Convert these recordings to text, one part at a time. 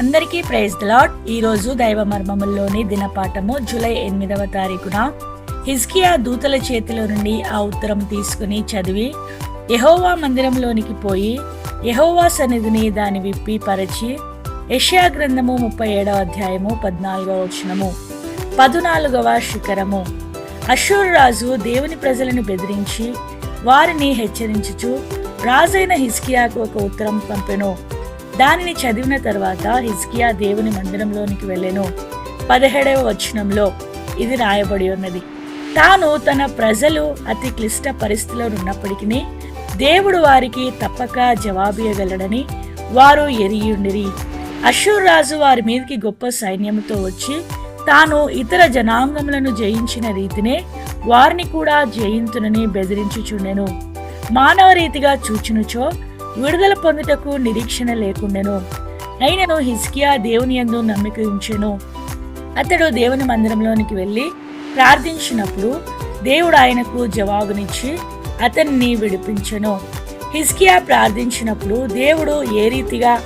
అందరికీ praise lord ఈ రోజు దైవ మర్మముల్లోని దినపాఠము జూలై ఎనిమిదవ తారీఖున. హిజ్కియా దూతల చేతిలో నుండి ఆ ఉత్తరం తీసుకుని చదివి యహోవా మందిరంలోనికి పోయి యహోవా సన్నిధిని దాని విప్పి పరచి యెషయా గ్రంథము ముప్పై ఏడవ అధ్యాయము పద్నాలుగవ వచనము. పదునాలుగవ శిఖరము. అషూర్ రాజు దేవుని ప్రజలను బెదిరించి వారిని హెచ్చరించుచు రాజైన హిస్కియాకు ఒక ఉత్తరం పంపెను. దానిని చదివిన తర్వాత హిజ్కియా దేవుని మందిరంలోనికి వెళ్ళెను. పదిహేడవ వచనంలో ఇది రాయబడి ఉన్నది. తాను తన ప్రజలు అతి క్లిష్ట పరిస్థితిలో ఉన్నప్పటికీ దేవుడు వారికి తప్పక జవాబియగలడని వారు ఎరియుండిరి. అశూర్ రాజు వారి మీదకి గొప్ప సైన్యంతో వచ్చి తాను ఇతర జనాంగములను జయించిన రీతినే వారిని కూడా జయింతునని బెదిరించుచుండెను. మానవ రీతిగా చూచునుచో విడుదల పొందుటకు నిరీక్షణ లేకుండెను. అయినను హిస్కియా దేవుని ఎందు నమ్మిక ఉంచెను అతడు దేవుని మందిరంలోనికి వెళ్ళి ప్రార్థించినప్పుడు దేవుడు ఆయనకు జవాబునిచ్చి అతన్ని విడిపించెను. హిస్కియా ప్రార్థించినప్పుడు దేవుడు ఏ రీతిగా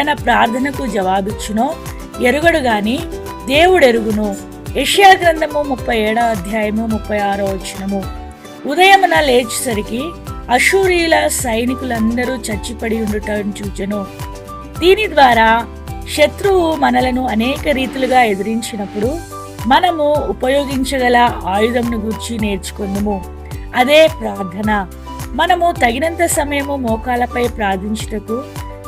తన ప్రార్థనకు జవాబిచ్చునో ఎరుగడు గాని దేవుడెరుగును. యష్యా గ్రంథము ముప్పై ఏడో అధ్యాయము ముప్పై ఆరో వచ్చినము ఉదయమున లేచేసరికి అశూరియుల సైనికులందరూ చచ్చిపడి ఉండటం చూచెను. దీని ద్వారా శత్రువు మనలను అనేక రీతులుగా ఎదిరించినప్పుడు మనము ఉపయోగించగల ఆయుధంను గూర్చి నేర్చుకుందాము. అదే ప్రార్థన. మనము తగినంత సమయము మోకాలపై ప్రార్థించుటకు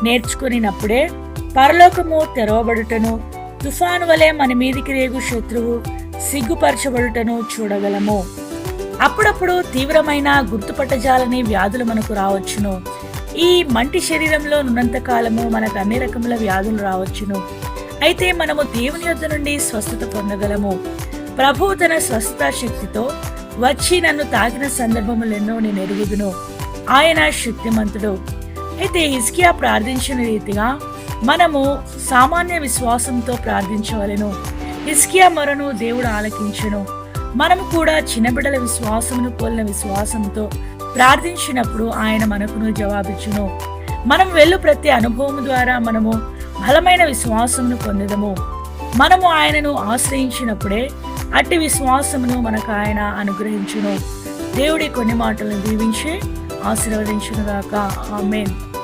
నేర్చుకునినప్పుడే పరలోకము తెరవబడుటను తుఫాను వలె మన మీదికి రేగు శత్రువు సిగ్గుపరచబడుటను చూడగలము. అప్పుడప్పుడు తీవ్రమైన గుర్తుపట్టజాలని వ్యాధులు మనకు రావచ్చును. ఈ మంటి శరీరంలో ఉన్నంత కాలము మనకు అన్ని రకముల వ్యాధులు రావచ్చును. అయితే మనము దేవుని యొద్ నుండి స్వస్థత పొందగలము. ప్రభు తన స్వస్థత శక్తితో వచ్చి నన్ను తాకిన సందర్భములెన్నో నేను ఎరుగుదును. ఆయన శక్తిమంతుడు. అయితే హిస్కియా ప్రార్థించిన రీతిగా మనము సామాన్య విశ్వాసంతో ప్రార్థించవలెను. హిస్కియా మొరను దేవుడు ఆలకించును. మనము కూడా చిన్నబిడ్డల విశ్వాసమును పోలిన విశ్వాసంతో ప్రార్థించినప్పుడు ఆయన మనకును జవాబిచ్చును. మనం వెళ్ళు ప్రతి అనుభవం ద్వారా మనము బలమైన విశ్వాసమును పొందదము. మనము ఆయనను ఆశ్రయించినప్పుడే అట్టి విశ్వాసమును మనకు ఆయన అనుగ్రహించును. దేవుడి కొన్ని మాటలను దీవించి ఆశీర్వదించునుగాక. ఆమెన్.